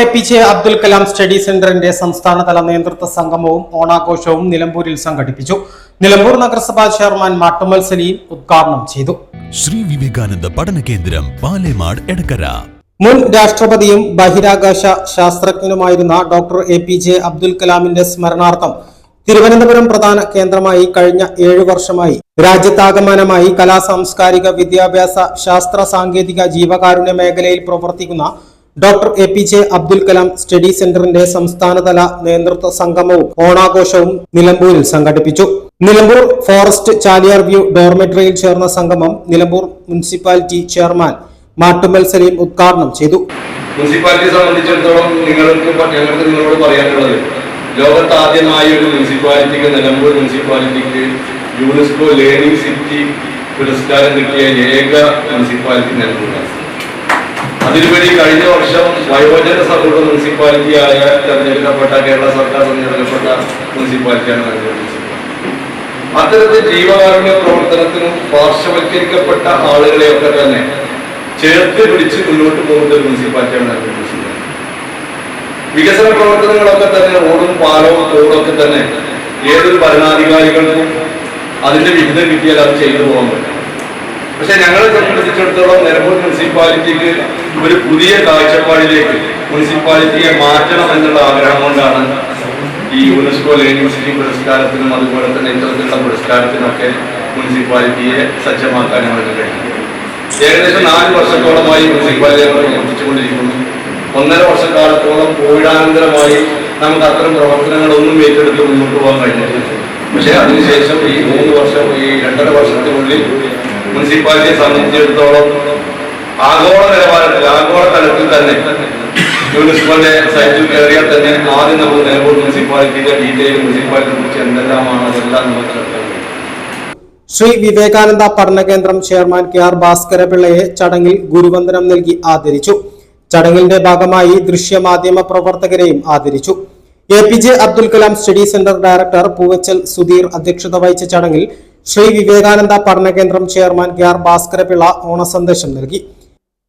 A P J Abdul Kalam study സെന്ററിന്റെ സംസ്ഥാനതല നേതൃത്വ സംഗമവും ഓണാഘോഷവും നിലമ്പൂരിൽ സംഘടിപ്പിച്ചു. നിലമ്പൂർ നഗരസഭാ ചെയർമാൻ മാട്ടുമൽ സലീം ഉദ്ഘാടനം ചെയ്തു. ശ്രീ വിവേകാനന്ദ പഠന കേന്ദ്രം പാലേമാട് എടക്കര. മുൻ രാഷ്ട്രപതിയും ബഹിരാകാശ ശാസ്ത്രജ്ഞനുമായിരുന്ന doctor A P J Abdul കലാമിന്റെ സ്മരണാർത്ഥം തിരുവനന്തപുരം പ്രധാന കേന്ദ്രമായി കഴിഞ്ഞ ഏഴു വർഷമായി. രാജ്യത്താകമാനമായി കലാ സാംസ്കാരിക വിദ്യാഭ്യാസ ശാസ്ത്ര സാങ്കേതിക ജീവകാരുണ്യ മേഖലയിൽ പ്രവർത്തിക്കുന്ന doctor A P J Abdul Kalam study സെന്ററിന്റെ സംസ്ഥാനതല നേതൃത്വ സംഗമവും ഓണാഘോഷവും നിലമ്പൂരിൽ സംഘടിപ്പിച്ചു. നിലമ്പൂർ ഫോറസ്റ്റ് ചാലിയാർ വ്യൂ ഡോർമെട്രിയിൽ ചേർന്ന സംഗമം നിലമ്പൂർ മുനിസിപ്പാലിറ്റി ചെയർമാൻ മാട്ടുമൽ സലീം ഉദ്ഘാടനം ചെയ്തു. മുനിസിപ്പാലിറ്റിയെ സംബന്ധിച്ചിടത്തോളം നിങ്ങൾക്ക് ഞങ്ങൾക്ക് നിങ്ങളോട് പറയാനുള്ളത് ലോകത്ത് ആദ്യമായി ഒരു മുനിസിപ്പാലിറ്റിക്ക് നിലമ്പൂർ മുനിസിപ്പാലിറ്റിക്ക് യുനെസ്കോ ലേണിംഗ് സിറ്റി പുരസ്കാരം കിട്ടിയ ഏക മുനിസിപ്പാലിറ്റി നിലമ്പൂരാണ്. അതിലുപരി കഴിഞ്ഞ വർഷം വയോജന സൗഹൃദ മുനിസിപ്പാലിറ്റിയായ തെരഞ്ഞെടുക്കപ്പെട്ട കേരള സർക്കാർ തെരഞ്ഞെടുക്കപ്പെട്ട മുനിസിപ്പാലിറ്റിയാണ് അത്തരത്തിൽ ജീവകാരുണ്യ പ്രവർത്തനത്തിനും പാർശ്വവൽക്കരിക്കപ്പെട്ട ആളുകളെയൊക്കെ തന്നെ ചേർത്ത് പിടിച്ച് മുന്നോട്ട് പോകുന്ന ഒരു മുനിസിപ്പാലിറ്റിയാണ് വികസന പ്രവർത്തനങ്ങളൊക്കെ തന്നെ റോഡും പാലവും തോടൊക്കെ തന്നെ ഏതൊരു ഭരണാധികാരികൾക്കും അതിന്റെ വിഹിതം കിട്ടിയാൽ അത് ചെയ്തു പോകാൻ പറ്റും. പക്ഷെ ഞങ്ങളെ സംബന്ധിച്ചിടത്തോളം നിലമ്പൂർ മുനിസിപ്പാലിറ്റിക്ക് ഒരു പുതിയ കാഴ്ചപ്പാടിലേക്ക് മുനിസിപ്പാലിറ്റിയെ മാറ്റണം എന്നുള്ള ആഗ്രഹം കൊണ്ടാണ് ഈ യുനെസ്കോ ലേണിവേഴ്സിറ്റി സിറ്റി പുരസ്കാരത്തിനും അതുപോലെ തന്നെ ഇത്തരത്തിലുള്ള പുരസ്കാരത്തിനൊക്കെ മുനിസിപ്പാലിറ്റിയെ സജ്ജമാക്കാൻ ഞങ്ങൾക്ക് കഴിയും ഏകദേശം നാല് വർഷത്തോളമായി മുനിസിപ്പാലിറ്റി പ്രവർത്തിച്ചുകൊണ്ടിരിക്കുന്നു ഒന്നര വർഷക്കാലത്തോളം കോവിഡാനന്തരമായി നമുക്ക് അത്തരം പ്രവർത്തനങ്ങളൊന്നും ഏറ്റെടുത്ത് മുന്നോട്ട് പോകാൻ കഴിഞ്ഞിട്ടില്ല. പക്ഷേ അതിനുശേഷം ഈ മൂന്ന് വർഷം ഈ രണ്ടര വർഷത്തിനുള്ളിൽ മുനിസിപ്പാലിറ്റിയെ സംബന്ധിച്ചിടത്തോളം ആഗോള നിലവാരത്തിൽ ആഗോള തലത്തിൽ തന്നെ മുനിസിപ്പാലിറ്റി സൈറ്റിൽ കയറിയാൽ തന്നെ ആദ്യം നമ്മൾ നിലമ്പൂർ മുനിസിപ്പാലിറ്റിയുടെ ഡീറ്റെയിൽ മുനിസിപ്പാലിറ്റിയെ കുറിച്ച് എന്തെല്ലാമാണ് അതെല്ലാം കണ്ടെത്താൻ ശ്രീ വിവേകാനന്ദ പഠന കേന്ദ്രം ചെയർമാൻ കെ ആർ ഭാസ്കരപിള്ളയെ ചടങ്ങിൽ ഗുരുവന്ദനം നൽകി ആദരിച്ചു. ചടങ്ങിന്റെ ഭാഗമായി ദൃശ്യമാധ്യമ പ്രവർത്തകരെയും ആദരിച്ചു. A P J Abdul Kalam study centre director Poovachal Sudheer അധ്യക്ഷത വഹിച്ച ചടങ്ങിൽ ശ്രീ വിവേകാനന്ദ പഠന കേന്ദ്രം ചെയർമാൻ കെ ആർ ഭാസ്കരപിള്ള ഓണസന്ദേശം നൽകി.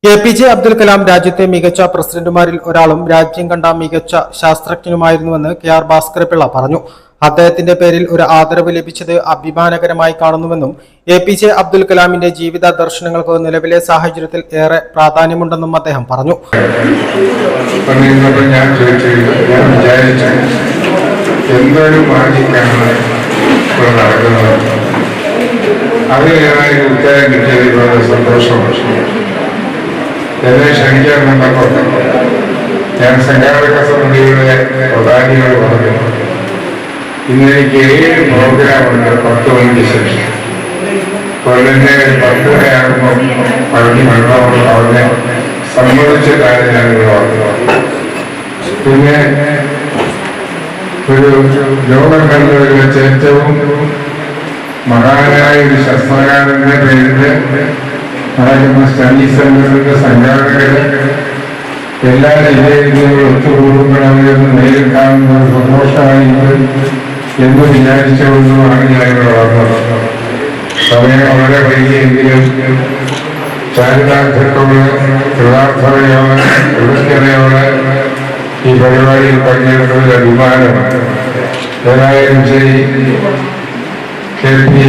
A P J Abdul Kalam രാജ്യത്തെ മികച്ച പ്രസിഡന്റുമാരിൽ ഒരാളും രാജ്യം കണ്ട മികച്ച ശാസ്ത്രജ്ഞനുമായിരുന്നുവെന്ന് കെ ആർ ഭാസ്കരപിള്ള പറഞ്ഞു. അദ്ദേഹത്തിന്റെ പേരിൽ ഒരു ആദരവ് ലഭിച്ചത് അഭിമാനകരമായി കാണുന്നുവെന്നും എ പി ജെ അബ്ദുൽ കലാമിന്റെ ജീവിത ദർശനങ്ങൾക്ക് നിലവിലെ സാഹചര്യത്തിൽ ഏറെ പ്രാധാന്യമുണ്ടെന്നും അദ്ദേഹം പറഞ്ഞു. എന്തൊരു അത് ഞാൻ ഉത്തരം കിട്ടിയത്. വളരെ സന്തോഷമാണ് എന്നെ ക്ഷണിക്കാൻ വന്നപ്പോൾ ഞാൻ സംഘാടക സമിതിയുടെ പ്രധാനിയോട് പറഞ്ഞു ഇന്ന് എനിക്ക് ഏഴ് പ്രോഗ്രാമുണ്ട് പത്ത് മണിക്ക് ശേഷം. കൊല്ലന്റെ പത്തരയാകുമ്പോൾ പറഞ്ഞു വരണമെന്ന് പറഞ്ഞ് സമ്മതിച്ച കാര്യം ഞാൻ ഇവിടെ ഓർക്കുന്നു പിന്നെ ഒരു ലോകം കണ്ടതിൽ വെച്ച് ഏറ്റവും മഹാനായ ഒരു ശസ്ത്രകാരന്റെ പേരിൽ നടക്കുന്ന സ്റ്റഡി സെന്ററിന്റെ സംഘാടകര് എല്ലാ ജില്ലയിലും ഒത്തുകൂടുമ്പോഴവരൊന്ന് നേരിൽ കാണുന്ന സന്തോഷമായിരിക്കും എന്ന് വിചാരിച്ചുകൊണ്ടുമാണ് ഞാൻ ഇവിടെ വന്നത് സമയം വളരെ വൈകിയെങ്കിലും ചാരിതാർത്ഥ്യത്തോട് കൃതാർത്ഥതയോടെ കൃതജ്ഞതയോടെ ഈ പരിപാടിയിൽ പങ്കെടുത്തതിൽ അഭിമാനം. ഏതായാലും ശരി. കെ പി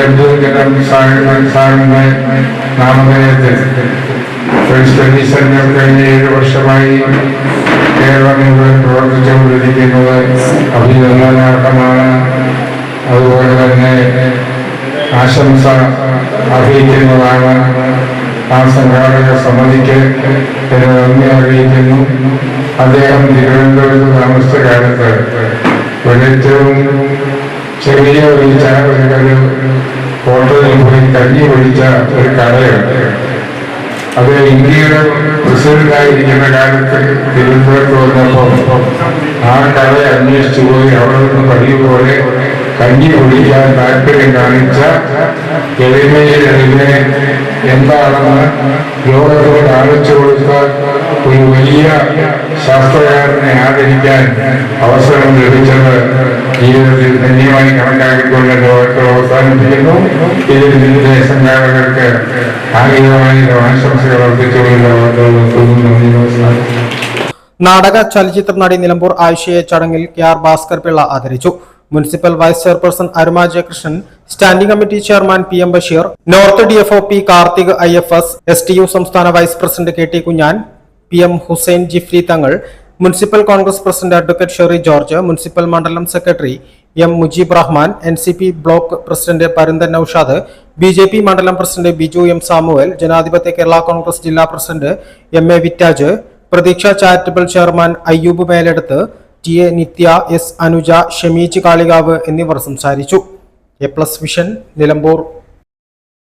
അബ്ദുൽ കലാം സാറിന്റെ നാമധേയത്തിൽ സ്റ്റഡി സെന്റർ കഴിഞ്ഞ ഏഴ് വർഷമായി കേരളം മുഴുവൻ പ്രവർത്തിച്ചുകൊണ്ടിരിക്കുന്നത് അഭിനന്ദനാർഹമാണ്. അതുപോലെ തന്നെ ആശംസ അറിയിക്കുന്നതാണ് ആ സംഘാടക സമിതിക്ക് എന്നെ നന്ദി അറിയിക്കുന്നു. അദ്ദേഹം തിരുവനന്തപുരത്ത് താമസിച്ച കാലത്ത് ഒരേറ്റവും ചെറിയ ഒരു ചാ- ഒരു ഹോട്ടലിൽ പോയി കഞ്ഞി ഒഴിച്ച ഒരു കടയുണ്ട് അത് ഇന്ത്യയുടെ പ്രസിഡന്റായിരിക്കുന്ന കാലത്ത് തിരുവനന്തപുരത്ത് വന്നപ്പോൾ ആ കടയെ അന്വേഷിച്ചു പോയി. അവിടെ നിന്ന് പതിവ് പോലെ കഞ്ഞി കുടിക്കാൻ താല്പര്യം കാണിച്ച എളിമയിലെ എളിമെ എന്താണെന്ന് ലോകത്തോട് കാണിച്ചു കൊടുത്ത ഒരു വലിയ ശാസ്ത്രകാരനെ ആദരിക്കാൻ അവസരം ലഭിച്ചത് ജീവിതത്തിൽ ധന്യമായി കണക്കാക്കിക്കൊണ്ട് വാക്കുകൾ അവസാനിപ്പിക്കുന്നു. ഇതിൽ ഇതിന്റെ സംഘാടകർക്ക് ആഗ്രഹമായി ആശംസകൾ അർപ്പിച്ചുകൊണ്ട് നാടക ചലച്ചിത്ര നടി നിലമ്പൂർ ആയിഷയെ ചടങ്ങിൽ കെ ആർ ഭാസ്കർ പിള്ള ആദരിച്ചു. Municipal vice chairperson Aruma Jayakrishnan standing committee chairman P M Basheer north D F O P Karthik I F S S T U സംസ്ഥാന vice president K T Kunhan P M Hussain Jifri Thangal municipal Congress president advocate Sherry George municipal മണ്ഡലം secretary M Mujeeb Rahman N C P block president Parunthan Noushad B J P മണ്ഡലം president Biju M Samuel ജനാധിപത്യ കേരള കോൺഗ്രസ് ജില്ലാ president M A Vittaj Pratheeksha charitable chairman Ayyub Meleduth T A Nithya S Anuja Shameej Kalikavu എന്നിവർ സംസാരിച്ചു. A plus vision Nilambur.